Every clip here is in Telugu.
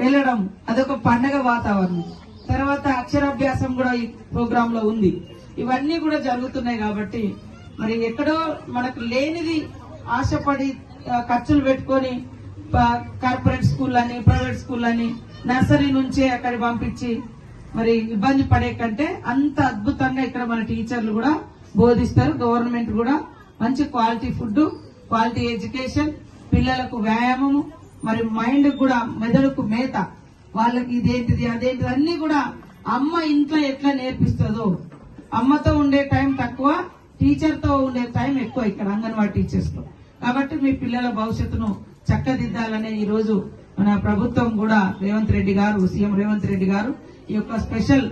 వెళ్ళడం అదొక పండగ వాతావరణం. తర్వాత అక్షరాభ్యాసం కూడా ఈ ప్రోగ్రామ్లో ఉంది. ఇవన్నీ కూడా జరుగుతున్నాయి కాబట్టి మరి ఎక్కడో మనకు లేనిది ఆశపడి ఖర్చులు పెట్టుకొని కార్పొరేట్ స్కూల్ అని ప్రైవేట్ స్కూల్ అని నర్సరీ నుంచే అక్కడ పంపించి మరి ఇబ్బంది పడే కంటే అంత అద్భుతంగా ఇక్కడ మన టీచర్లు కూడా బోధిస్తారు. గవర్నమెంట్ కూడా మంచి క్వాలిటీ ఫుడ్ క్వాలిటీ ఎడ్యుకేషన్ పిల్లలకు వ్యాయామము మరి మైండ్ కూడా మెదడుకు మేత. వాళ్ళకి ఇదేంటిది అదేంటిది అన్ని కూడా అమ్మ ఇంట్లో ఎట్లా నేర్పిస్తుందో. అమ్మతో ఉండే టైం తక్కువ టీచర్తో ఉండే టైం ఎక్కువ ఇక్కడ అంగన్వాడీ టీచర్స్తో కాబట్టి మీ పిల్లల భవిష్యత్తును చక్కదిద్దాలనే ఈ రోజు మన ప్రభుత్వం కూడా రేవంత్ రెడ్డి గారు సీఎం రేవంత్ రెడ్డి గారు ఈ యొక్క స్పెషల్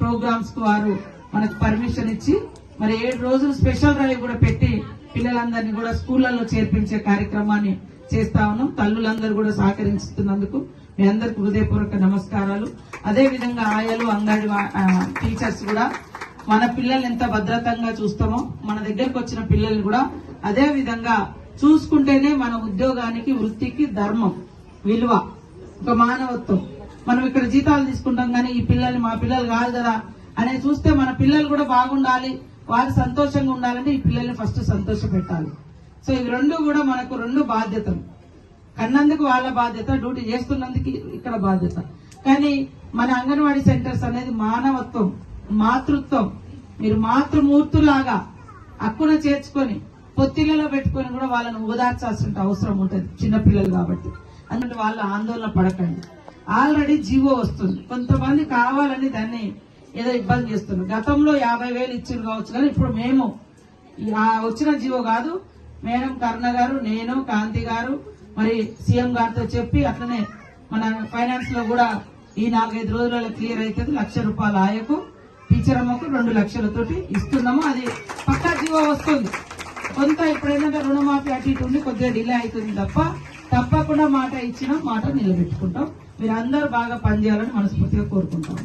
ప్రోగ్రామ్స్కు వారు మనకు పర్మిషన్ ఇచ్చి మరి ఏడు రోజులు స్పెషల్ డ్రైవ్ కూడా పెట్టి పిల్లలందరినీ కూడా స్కూళ్ళలో చేర్పించే కార్యక్రమాన్ని చేస్తా ఉన్నాం. తల్లులందరూ కూడా సహకరిస్తున్నందుకు మీ అందరికి హృదయపూర్వక నమస్కారాలు. అదే విధంగా ఆయాలు అంగడి టీచర్స్ కూడా మన పిల్లల్ని ఎంత భద్రతంగా చూస్తామో మన దగ్గరకు వచ్చిన పిల్లల్ని కూడా అదే విధంగా చూసుకుంటేనే మన ఉద్యోగానికి వృత్తికి ధర్మం విలువ ఒక మానవత్వం. మనం ఇక్కడ జీతాలు తీసుకుంటాం కానీ ఈ పిల్లల్ని మా పిల్లలు కాదు కదా అనేది చూస్తే మన పిల్లలు కూడా బాగుండాలి వాళ్ళు సంతోషంగా ఉండాలంటే ఈ పిల్లల్ని ఫస్ట్ సంతోష పెట్టాలి సో ఇవి రెండు కూడా మనకు రెండు బాధ్యతలు. కన్నందుకు వాళ్ళ బాధ్యత డ్యూటీ చేస్తున్నందుకు ఇక్కడ బాధ్యత. కానీ మన అంగన్వాడీ సెంటర్స్ అనేది మానవత్వం మాతృత్వం. మీరు మాతృమూర్తులాగా అక్కున చేర్చుకొని పొత్తిళ్ళలో పెట్టుకొని కూడా వాళ్ళని ఓదార్చాల్సిన అవసరం ఉంటుంది చిన్నపిల్లలు కాబట్టి. అందుకే వాళ్ళు ఆందోళన పడకండి. ఆల్రెడీ జీవో వస్తుంది. కొంతమంది కావాలని దాన్ని ఏదో ఇబ్బంది చేస్తున్నారు గతంలో యాభై వేలు ఇచ్చిండ్రు కావచ్చు కానీ ఇప్పుడు మేము వచ్చిన జీవో కాదు. మేడం కరుణ గారు నేను కాంతి గారు మరి సీఎం గారితో చెప్పి అట్లనే మన ఫైనాన్స్లో కూడా ఈ నాలుగైదు రోజులలో క్లియర్ అవుతుంది లక్ష రూపాయల ఆయకు టీచర్ అమ్మకు రెండు లక్షలతోటి ఇస్తున్నాము. అది పక్కా జీవో వస్తుంది. కొంత ఇప్పుడు ఏంటంటే రుణమాఫీ అటు ఇటు ఉండి కొద్దిగా డిలే అవుతుంది తప్ప తప్పకుండా మాట ఇచ్చిన మాట నిలబెట్టుకుంటాం. మీరు అందరూ బాగా పనిచేయాలని మనస్ఫూర్తిగా కోరుకుంటాం.